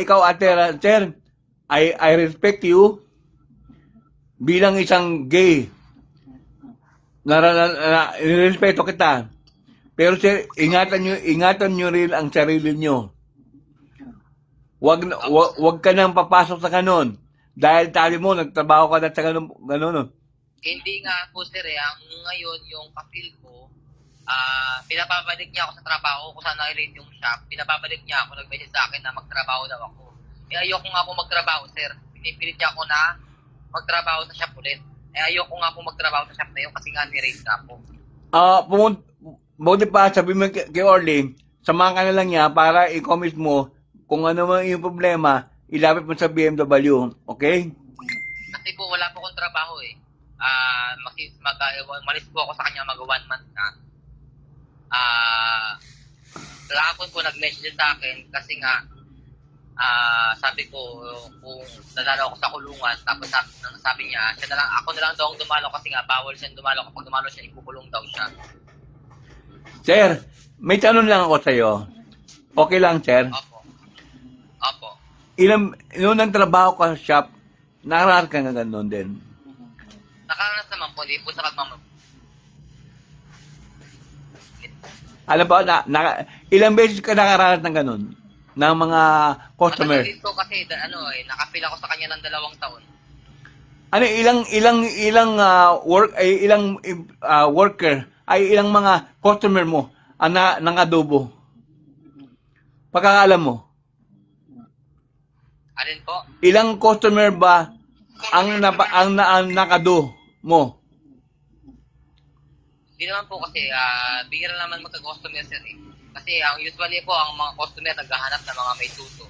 ikaw, ate, sir, I, I respect you bilang isang gay. Nara, na, na, respeto kita. Pero sir, ingatan nyo, ingatan nyo rin ang sarili nyo. Wag, na- wag, wag ka nang papasok sa kanon. Dahil sabi mo, nagtrabaho ka na sa kanon, ganon. Hindi nga po sir eh, ang ngayon yung kapil ko, ah pinapabalik niya ako sa trabaho kung saan nai-rate yung shop. Pinapabalik niya ako, nag-message sa akin na magtrabaho daw ako. Eh ayoko nga po magtrabaho sir. Pinipilit niya ako na magtrabaho sa shop ulit. Eh ayoko nga po magtrabaho sa shop na yun kasi nga ni-rate na po. Ah, pumun buti pa, sabi mo kay kay Orly, samahan ka na lang niya para i-comment mo kung ano man yung problema, ilapit mo sa BMW. Okay? Kasi po wala po akong trabaho eh. Ah, maki mag uh, malis po ako sa kanya mag one month na. Ah, kahapon po nag-message sa akin kasi nga ah sabi ko kung dadalo ako sa kulungan tapos sabi, sabi niya siya na lang ako na lang daw ang dumalo kasi nga bawal siya dumalo kapag dumalo siya ikukulong daw siya. Sir, may tanong lang ako sa'yo. Okay lang, sir. Opo. Opo. Ilang, noong nang trabaho ka sa shop, nakararas ka nga ganun din. Nakaranas naman po, hindi po sa pagmam... Alam ba, na, na, ilang beses ka nakararas ng ganun? Ng mga customer? Matagal dito kasi da- ano eh, nakapil ako sa kanya ng dalawang taon. Ano, ilang, ilang, ilang ah, work, ay ilang ah, worker, ay ilang mga customer mo ang na, ng adobo? Pagkakalam mo, Alin po? ilang customer ba ang napa, ang, na, ang nakado mo? Hindi naman po kasi, ah, bihira naman magka-customer sir eh. Kasi ang usually po, ang mga customer naghahanap ng mga may tuto.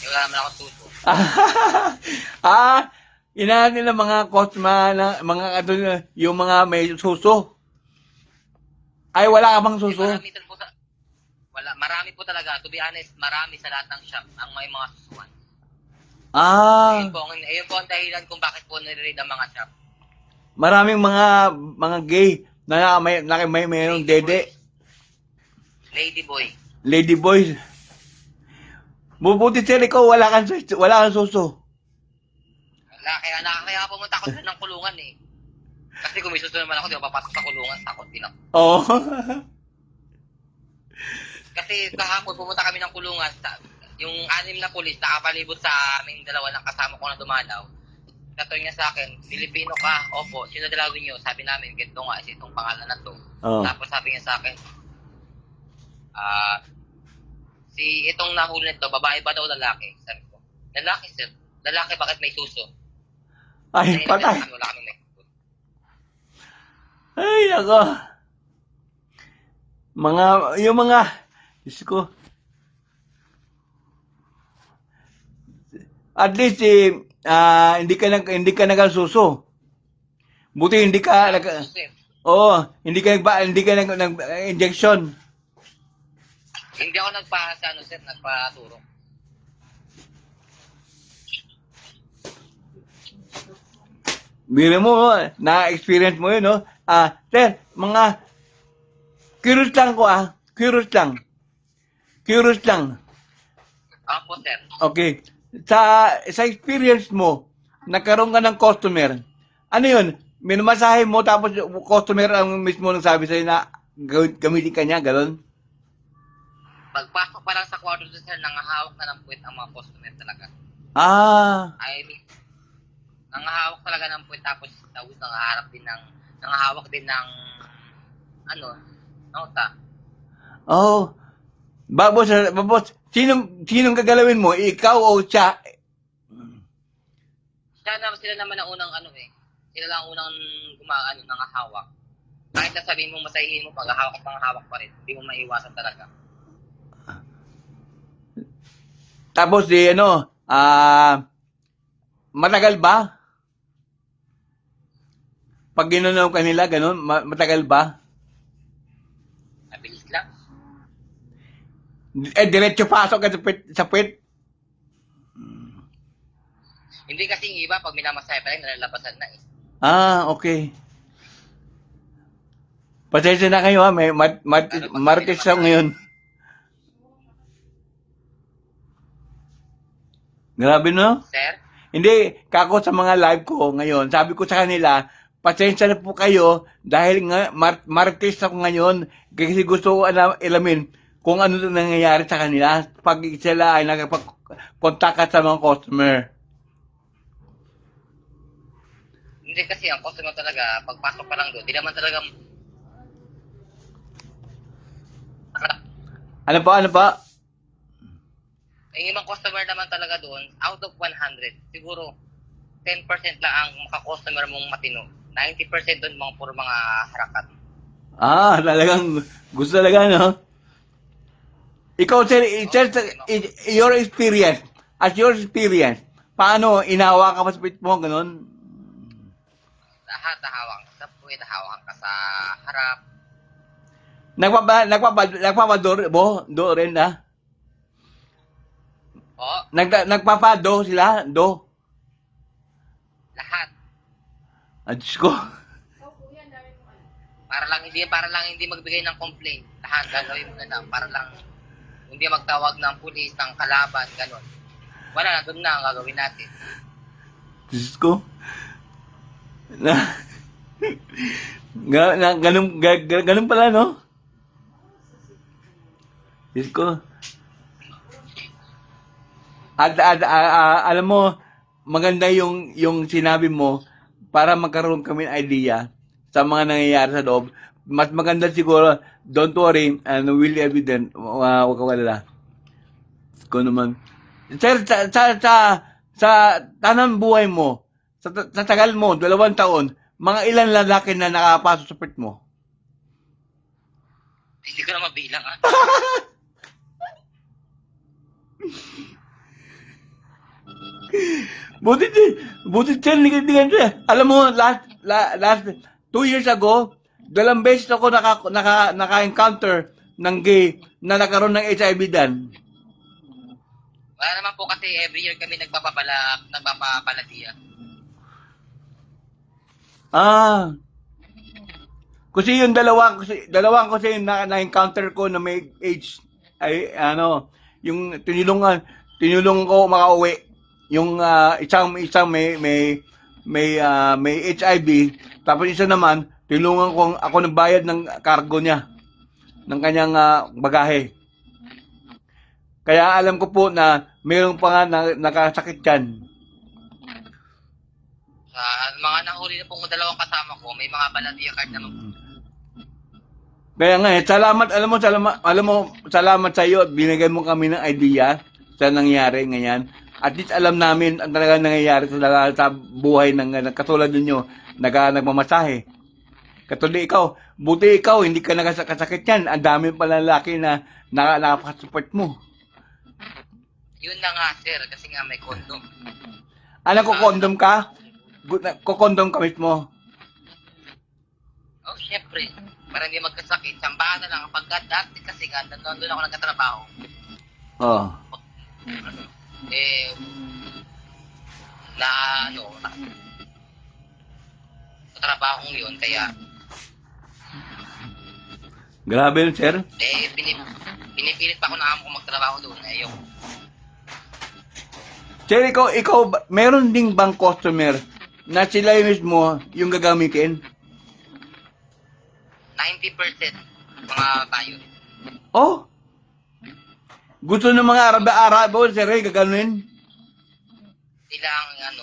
Eh, wala naman ako tuto. ah, inahan nila mga customer, na, mga katulad, yung mga may suso. Ay, wala ka bang suso? marami sir po sa... Wala, marami po talaga. To be honest, marami sa lahat ng shop ang may mga susuan. Ah, Ayun po, ang, ayun po ang dahilan kung bakit po nire ang mga shop. maraming mga mga gay na may na may mayroong dede, Lady boy. lady boys. Bubuti sir, ikaw wala kang wala kang suso. Wala, kaya, na, kaya pumunta ako sa ng kulungan eh. Kasi kung may susunod naman ako, di ba papasok sa kulungan, takot din ako. Oo. Kasi kahapon pumunta kami ng kulungan, sa, yung anim na pulis nakapalibot sa aming dalawa ng kasama ko na dumalaw. Kato niya sa akin, Filipino ka, opo, sino dalawin niyo? Sabi namin, ganito nga, is itong pangalan na to. Oo. Tapos sabi niya sa akin, ah, si itong nahuli nito, babae ba daw lalaki? Sabi ko, lalaki sir. Lalaki, bakit may suso? Ay, Kasi patay. Wala kami may suso. Ay, nako. Mga, yung mga, Diyos ko. At least, eh, ah, hindi ka nag, hindi ka nagasuso. Buti hindi ka, nag, oo, hindi ka nagba, hindi ka nag, nag, injection. hindi ako nagpa, sa ano sir, nagpaturo. Biro mo, na-experience mo yun, no? Ah, sir, mga, curious lang ko, ah. Curious lang. Curious lang. Opo sir. Okay. Sa sa experience mo, nagkaroon ka ng customer. Ano 'yun? Minamasahe mo tapos customer ang mismo nang sabi sa'yo na gamitin ka niya, gano'n? Pagpasok pa lang sa kwarto sir, nangahawak na ng puwet ang mga customer talaga. Ah, I mean, nangahawak talaga ng puwet tapos tapos nangaharap din ng nangahawak din ng ano, nota. oh. Babos, babos, sinong, sinong gagalawin mo? Ikaw o siya? Siya na, sila naman ang unang ano eh. Sila lang ang unang gumaano, nangahawak. Kahit na sabihin mo masahihin mo, pag hawak pang hawak pa rin. Hindi mo maiwasan talaga. Tapos di ano, ah, matagal ba? Pag ginanaw ka nila, gano'n, ma- matagal ba? Mabilis lang. Eh, diretso pasok ka sa pit, sa pit. Hindi kasi yung iba, pag minamasahe pa rin, nalalabasan na eh. Ah, okay. Pasensya na kayo ha, may mat, mat, Ano, martes ako ngayon. Grabe, no? Sir? Hindi, kako sa mga live ko ngayon, sabi ko sa kanila, pasensya na po kayo dahil nga mar- martis ako ngayon kasi gusto ko alam, ilamin kung ano na nangyayari sa kanila pag sila ay nakapag-contact sa mga customer. Hindi kasi ang customer talaga, pagpasok pa lang doon, di naman talaga... Ano pa, ano pa? Yung ibang customer naman talaga doon, out of 100, siguro 10% lang ang maka-customer mong matino. 90% doon mga puro mga harakat. Ah, talagang gusto talaga, no? Ikaw, sir, i- your experience, as your experience, paano, inawa ka pa sa pit mo, ganun? Lahat nahawak ka sa puwet, nahawak ka sa harap. Nagpapa, nagpapa, nagpapador, bo, do rin, ha? O, Nag, nagpapado sila, do. lahat. Ah, Diyos ko. Para lang hindi para lang hindi magbigay ng complaint. Lahat gagawin mo na lang para lang hindi magtawag ng pulis ng kalaban, ganun. Wala na, doon na ang gagawin natin. Diyos ko. Na, ga, na, ganun, ga, ga, ganun pala, no? Diyos ko. At, at a- a- alam mo, maganda yung, yung sinabi mo para magkaroon kami ng idea sa mga nangyayari sa loob. Mas maganda siguro, don't worry, and will be evident, uh, huwag ka walala. Ko naman. Sir, sa, sa, sa, sa tanang buhay mo, sa, sa tagal mo, dalawang taon, mga ilan lalaki na nakapasok sa pit mo? Hindi ko na mabilang ah. Buti, buti siya, hindi hindi ganyan. Alam mo, last, la, last, two years ago, dalawang beses ako naka, naka, naka-encounter ng gay na nagkaroon ng HIV dan. Wala naman po kasi every year kami nagpapapala, nagpapapalatiya. Ah. Kasi yung dalawa, kasi, dalawang kasi na, na-encounter ko na may age, ay, ano, yung tinulungan, tinulungan ko makauwi. Yung ah, isang, isang may, may, may, ah, may HIV, tapos isa naman, tinulungan ko ako nagbayad ng cargo niya, ng kanyang ah, bagahe. Kaya alam ko po na mayroong pa nga na, nakasakit yan. Sa mga nahuli na pong dalawang kasama ko, may mga balatiya card naman po. Kaya nga eh, salamat, alam mo, salamat, alam mo, salamat sa iyo at binigay mo kami ng idea sa nangyari ngayon. At least alam namin ang talaga nangyayari sa, sa buhay ng, ng katulad ninyo, naga, nagmamasahe. Katulad ikaw, buti ikaw, hindi ka nagkasakit yan. Ang dami pala lalaki na na, nakapasupport mo. Yun na nga sir, kasi nga may condom. Alam ko, kondom ka? Kukondom ka mismo. Oh, syempre. Para hindi magkasakit. Sambahan na lang. Pagka dati kasi nga, nandun ako nagkatrabaho. Oh. Eh, na ano, trabaho yun, kaya, Grabe yun, sir. eh, pinip, pinipilit pa ako na amo ko magtrabaho doon. Eh, yung, Sir, ikaw, ikaw, ba- meron ding bang customer na sila yung mismo yung gagamitin? 90% mga bayo. Oh! Gusto ng mga Arab-Arabo, sir, eh, gaganunin? Sila ang, ano,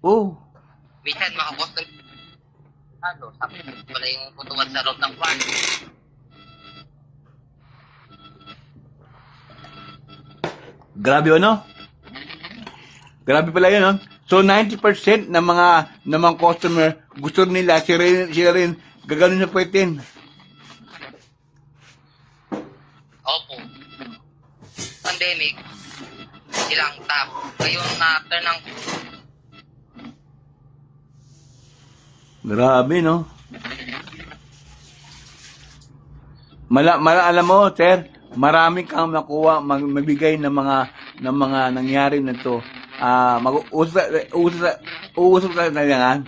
Oh. minsan makakostom, ano, sabi, wala yung putuwad sa loob ng kwarto. Grabe ano? Grabe pala yun, no? So, 90% ng mga ng mga customer, gusto nila, sila rin, sila rin gaganon sa pwetin. Opo. Pandemic, silang top. Ngayon turn ng Grabe, no? Mala, mala, alam mo, sir, marami kang nakuha, mag, mabigay ng mga, ng mga nangyari na to. Ah, mag-uusap, uusap, uusap na yan.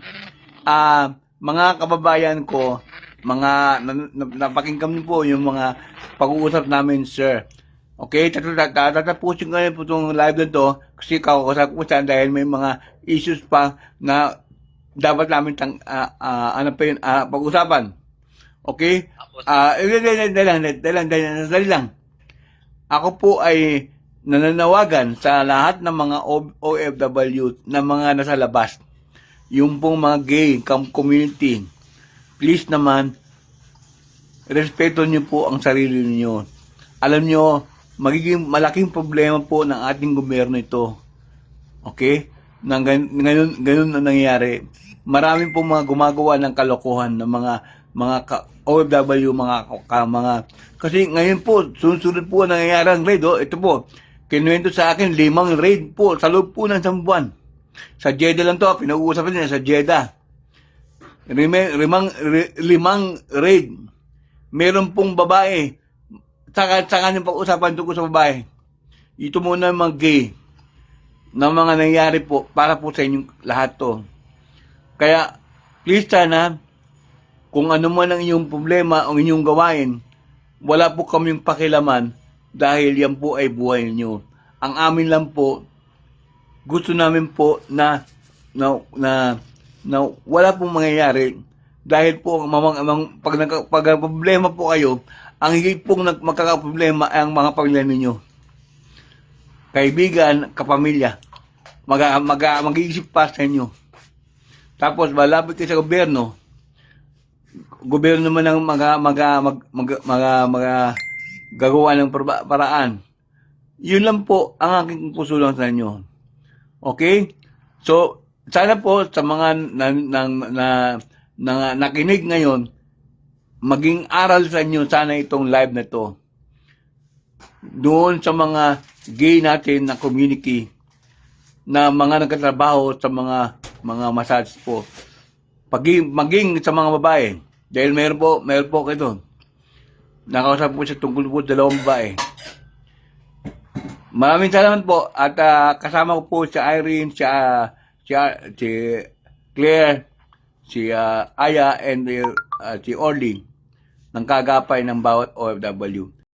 Ah, mga kababayan ko, mga, na, na, napakinggan niyo po yung mga pag-uusap namin, sir. Okay, tat- tat- tat- tatapusin ko na po itong live na to kasi kakausap ko siya dahil may mga issues pa na dapat namin tang, ah, ah, ano pa yun, ah, pag-usapan. Okay? Ah, uh, dali lang, dali lang, dali lang, dali lang, dali lang. Ako po ay nananawagan sa lahat ng mga OFW na mga nasa labas. Yung pong mga gay com- community. Please naman, respeto niyo po ang sarili niyo. Alam niyo, magiging malaking problema po ng ating gobyerno ito. Okay? Nang gan- ngayon, ganun na nangyayari. Marami po mga gumagawa ng kalokohan ng mga mga ka- OFW, mga ka, mga kasi ngayon po, sunod-sunod po ang nangyayari ang raid. Oh. Ito po, kinuwento sa akin, limang raid po sa loob po ng isang buwan. Sa Jeddah lang to, pinag-uusapan nila sa Jeddah. Rime, limang, limang raid. Meron pong babae. Saka, saka yung pag-usapan tungkol sa babae. Ito muna mga gay na mga nangyari po para po sa inyong lahat to. Kaya, please sana, kung ano man ang inyong problema ang inyong gawain, wala po kaming pakilaman dahil yan po ay buhay niyo. Ang amin lang po, gusto namin po na na na, na wala pong mangyayari dahil po ang mamang, amang, pag, pag ang problema po kayo, ang higit pong magkakaproblema ay ang mga pamilya ninyo. Kaibigan, kapamilya. Mag, mag, mag-iisip pa sa inyo. Tapos malapit kayo sa gobyerno, gobyerno naman ang mga mga mag mga mga, mga gagawa ng para- paraan. Yun lang po ang aking puso lang sa inyo. Okay? So, sana po sa mga na, na, na, na, nakinig ngayon, maging aral sa inyo sana itong live na to. Doon sa mga gay natin na community na mga nagkatrabaho sa mga mga massage po. Paging, maging sa mga babae. Dahil meron po, meron po kayo doon. Nakausap po siya tungkol po dalawang babae. Maraming salamat po at ah, kasama ko po si Irene, si, ah, si, ah, si Claire, si ah, Aya and uh, si Orly ng kagapay ng bawat OFW.